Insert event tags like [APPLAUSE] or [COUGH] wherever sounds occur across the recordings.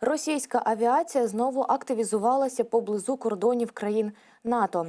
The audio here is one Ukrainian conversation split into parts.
Російська авіація знову активізувалася поблизу кордонів країн НАТО.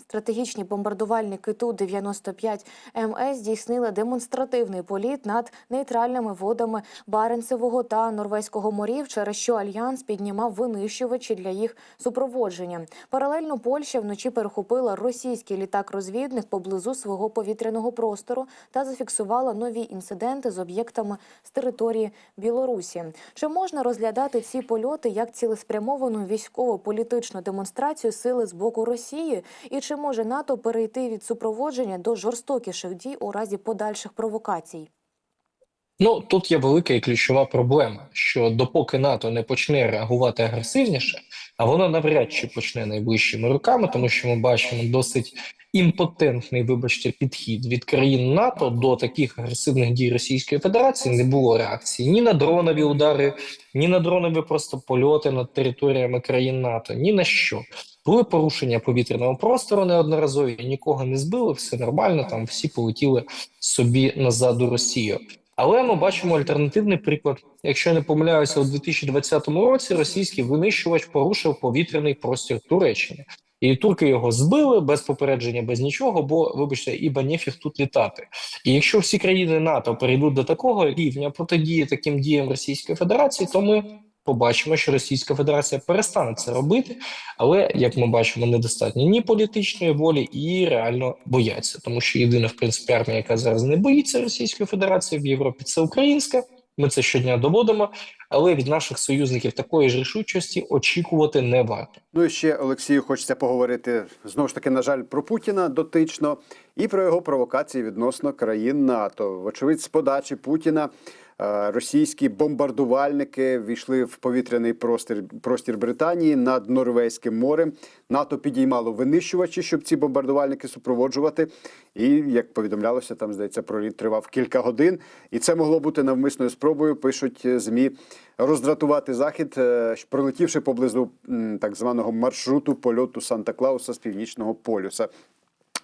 Стратегічні бомбардувальники Ту-95 МС здійснили демонстративний політ над нейтральними водами Баренцевого та Норвезького морів, через що альянс піднімав винищувачі для їх супроводження. Паралельно Польща вночі перехопила російський літак-розвідник поблизу свого повітряного простору та зафіксувала нові інциденти з об'єктами з території Білорусі. Чи можна розглядати ці польоти як цілеспрямовану військово-політичну демонстрацію сили з боку Росії? І чи може НАТО перейти від супроводження до жорстокіших дій у разі подальших провокацій? Ну тут є велика і ключова проблема, що допоки НАТО не почне реагувати агресивніше, а воно навряд чи почне найближчими роками, тому що ми бачимо досить імпотентний, вибачте, підхід від країн НАТО до таких агресивних дій Російської Федерації. Не було реакції ні на дронові удари, ні на дронові просто польоти над територіями країн НАТО, ні на що. Були порушення повітряного простору неодноразові, нікого не збили, все нормально. Там всі полетіли собі назад у Росію. Але ми бачимо альтернативний приклад. Якщо я не помиляюся, у 2020 році російський винищувач порушив повітряний простір Туреччини, і турки його збили без попередження, без нічого. Бо, вибачте, іба нефіг тут літати. І якщо всі країни НАТО перейдуть до такого рівня протидії таким діям Російської Федерації, то ми побачимо, що Російська Федерація перестане це робити, але як ми бачимо, недостатньо ні політичної волі, і реально бояться, тому що єдина в принципі армія, яка зараз не боїться Російської Федерації в Європі, це українська. Ми це щодня доводимо, але від наших союзників такої ж рішучості очікувати не варто. Ну і ще Олексію, хочеться поговорити знову ж таки, на жаль, про Путіна дотично і про його провокації відносно країн НАТО. Вочевидь, з подачі Путіна російські бомбардувальники війшли в повітряний простір простір Британії над Норвезьким морем. НАТО підіймало винищувачі, щоб ці бомбардувальники супроводжувати. І як повідомлялося, там здається, проліт тривав кілька годин, і це могло бути навмисною спробою. Пишуть е, змі роздратувати захід, е, пролетівши поблизу так званого маршруту польоту Санта Клауса з північного полюса.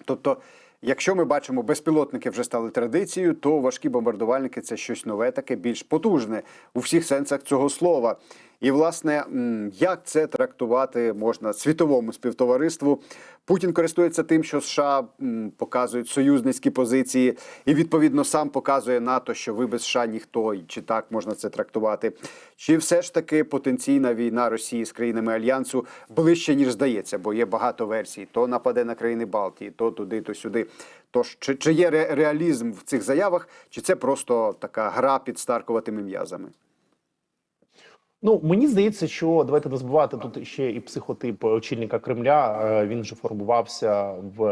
Тобто, якщо ми бачимо, безпілотники вже стали традицією, то важкі бомбардувальники це щось нове, таке більш потужне у всіх сенсах цього слова. І власне, як це трактувати можна світовому співтовариству? Путін користується тим, що США показують союзницькі позиції, і відповідно сам показує НАТО, що ви без США ніхто, чи так можна це трактувати? Чи все ж таки потенційна війна Росії з країнами альянсу ближче ніж здається, бо є багато версій: то нападе на країни Балтії, то туди, то сюди. Тож чи, чи є ре- реалізм в цих заявах, чи це просто така гра під старкуватими м'язами? Ну мені здається, що давайте не забувати тут ще і психотип очільника Кремля. Е, Він же формувався в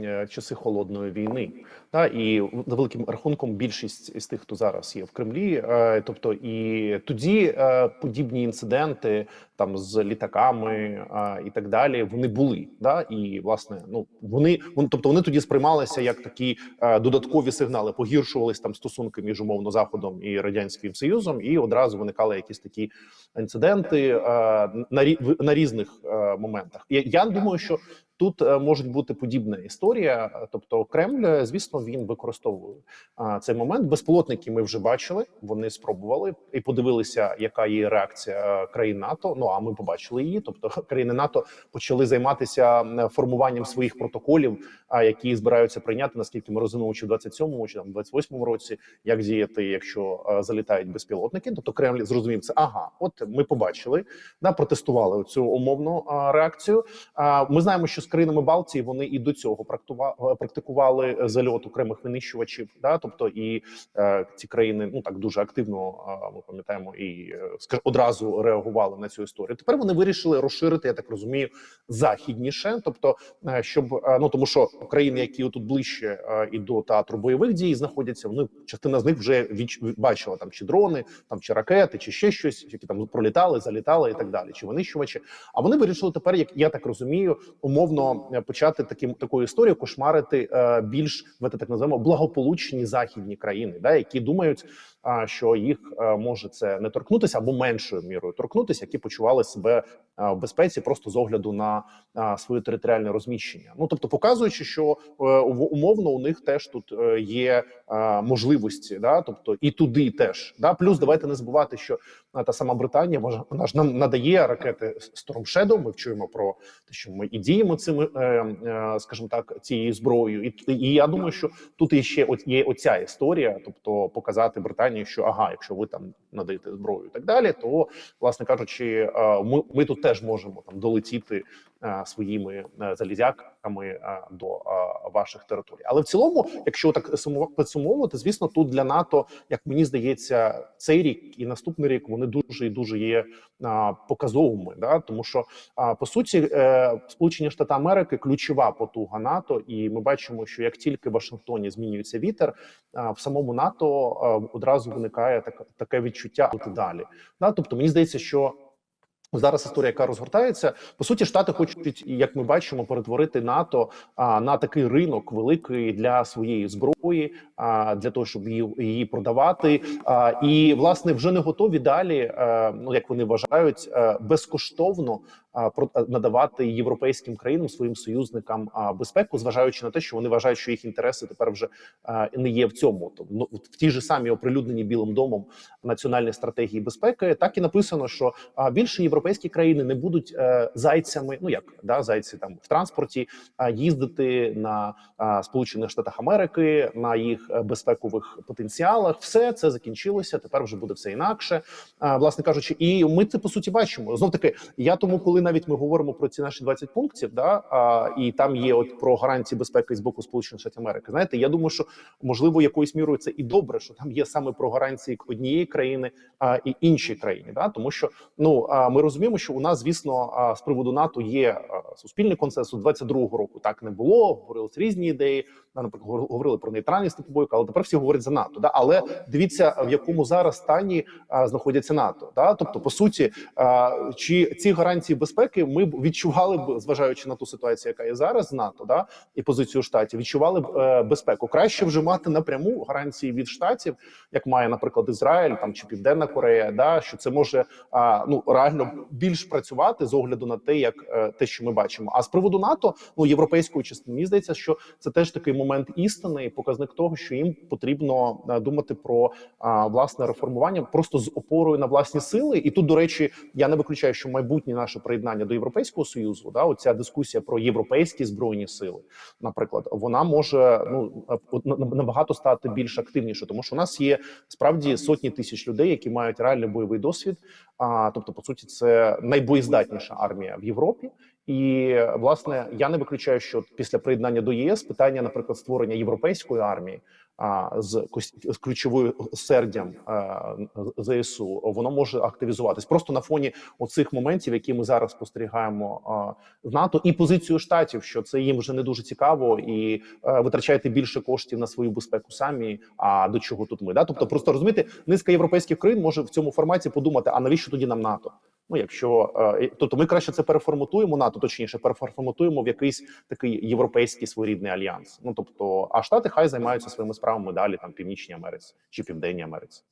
е, часи холодної війни. Та і за великим рахунком більшість із тих, хто зараз є в Кремлі, е, тобто і тоді е, подібні інциденти там з літаками е, і так далі, вони були. Да? І власне, ну вони тобто вони тоді сприймалися як такі додаткові сигнали, погіршувались там стосунки між умовно заходом і радянським союзом, і одразу виникали якісь такі інциденти на на різних моментах. Я, я думаю, що тут е, може бути подібна історія. Тобто, Кремль, е, звісно, він використовує цей момент. Безпілотники ми вже бачили. Вони спробували і подивилися, яка є реакція е, країн НАТО. Ну а ми побачили її. Тобто, [LAUGHS] країни НАТО почали займатися формуванням своїх протоколів, які збираються прийняти, наскільки ми розуміємо, чи в 27-му, чи там 28-му році, як діяти, якщо залітають безпілотники. Тобто Кремль зрозумів це. Ага, от ми побачили, да, протестували цю умовну реакцію. Ми знаємо, що з країнами Балтії вони і до цього практува- практикували зальот окремих винищувачів. Да, тобто і е, ці країни ну так дуже активно а, ми пам'ятаємо і е, одразу реагували на цю історію. Тепер вони вирішили розширити, я так розумію, західніше, тобто е, щоб е, ну тому, що країни, які тут ближче е, і до театру бойових дій знаходяться, вони частина з них вже відч... бачила там чи дрони, там чи ракети, чи ще щось, які там пролітали, залітали і так далі, чи винищувачі. А вони вирішили тепер, як я так розумію, умовно е, почати таким такою історією кошмарити е, більш в так називаємо благополучні західні країни, да, які думають, що їх е, може це не торкнутися або меншою мірою торкнутися, які почували себе е, в безпеці просто з огляду на своє територіальне розміщення. Ну тобто, показуючи, що е, умовно у них теж тут е, є е, можливості, да, тобто і туди теж. Да, плюс давайте не забувати, що та сама Британія вона, ж нам надає ракети Storm Shadow, Ми вчуємо про те, що ми і діємо цими, е, е, скажімо так, цією зброєю. І, і я думаю, що тут є ще от є оця історія, тобто показати Британії, що ага, якщо ви там надаєте зброю і так далі, то власне кажучи, е, ми, ми тут теж можемо там долетіти е, своїми е, залізяками до ваших територій. Але в цілому, якщо так підсумовувати, звісно, тут для НАТО, як мені здається, цей рік і наступний рік вони дуже і дуже є показовими. Да? Тому що по суті, Сполучені Штати Америки ключова потуга НАТО, і ми бачимо, що як тільки в Вашингтоні змінюється вітер, в самому НАТО одразу виникає так, таке відчуття «От далі. Да? Тобто мені здається, що. Зараз історія, яка розгортається, по суті, штати хочуть, як ми бачимо, перетворити НАТО а, на такий ринок великий для своєї зброї, а, для того, щоб її, її продавати. А, і власне вже не готові далі, а, ну як вони вважають, а, безкоштовно е, надавати європейським країнам своїм союзникам безпеку, зважаючи на те, що вони вважають, що їх інтереси тепер вже не є в цьому. Тобто, в тій же самій оприлюдненій Білим домом національної стратегії безпеки, так і написано, що більше європейські країни не будуть е, зайцями. Ну як да, зайці там в транспорті, їздити на Сполучених Штатах Америки на їх е, безпекових потенціалах. Все це закінчилося. Тепер вже буде все інакше. Власне кажучи, і ми це по суті бачимо. Знов таки, я тому, коли навіть ми говоримо про ці наші 20 пунктів, да а, і там є от про гарантії безпеки з боку Сполучених Штатів Америки. Знаєте, я думаю, що можливо якоюсь мірою це і добре, що там є саме про гарантії однієї країни а, і іншій країні. Да, тому що ну а, ми розуміємо, що у нас, звісно, а, з приводу НАТО є а, суспільний консенсус. 22-го року так не було. Говорились різні ідеї. Да, наприклад, говор- говорили про нейтральність типу бойка, але тепер всі говорять за НАТО. Да? Але дивіться, в якому зараз стані а, знаходяться НАТО. Да? Тобто, по суті, а, чи ці гарантії безпеки ми б відчували б, зважаючи на ту ситуацію, яка є зараз НАТО, да? і позицію штатів, відчували б е, безпеку. Краще вже мати напряму гарантії від штатів, як має, наприклад, Ізраїль там чи Південна Корея, да? що це може а, ну реально більш працювати з огляду на те, як е, те, що ми бачимо. А з приводу НАТО, ну європейської частини, мені здається, що це теж такий момент істини і показник того, що їм потрібно е, думати про власне реформування просто з опорою на власні сили. І тут, до речі, я не виключаю, що майбутнє наше приєднання до європейського союзу, да, оця дискусія про європейські збройні сили, наприклад, вона може ну е, на- на- набагато стати більш активніше, тому що у нас є справді сотні тисяч людей, які мають реальний бойовий досвід. А тобто, по суті, це найбоєздатніша армія в Європі. І власне я не виключаю, що після приєднання до ЄС питання, наприклад, створення європейської армії а, з з ключовою сердям а, ЗСУ, воно може активізуватись просто на фоні оцих моментів, які ми зараз спостерігаємо а, в НАТО, і позицію штатів, що це їм вже не дуже цікаво, і е, витрачаєте більше коштів на свою безпеку самі. А до чого тут ми? Да? Тобто, просто розумієте, низка європейських країн може в цьому форматі подумати: а навіщо тоді нам НАТО? Ну, якщо е, тобто ми краще це переформатуємо НАТО, точніше, переформатуємо в якийсь такий європейський своєрідний альянс. Ну тобто, а штати хай займаються своїми справами далі, там північній Америці чи південній Америці.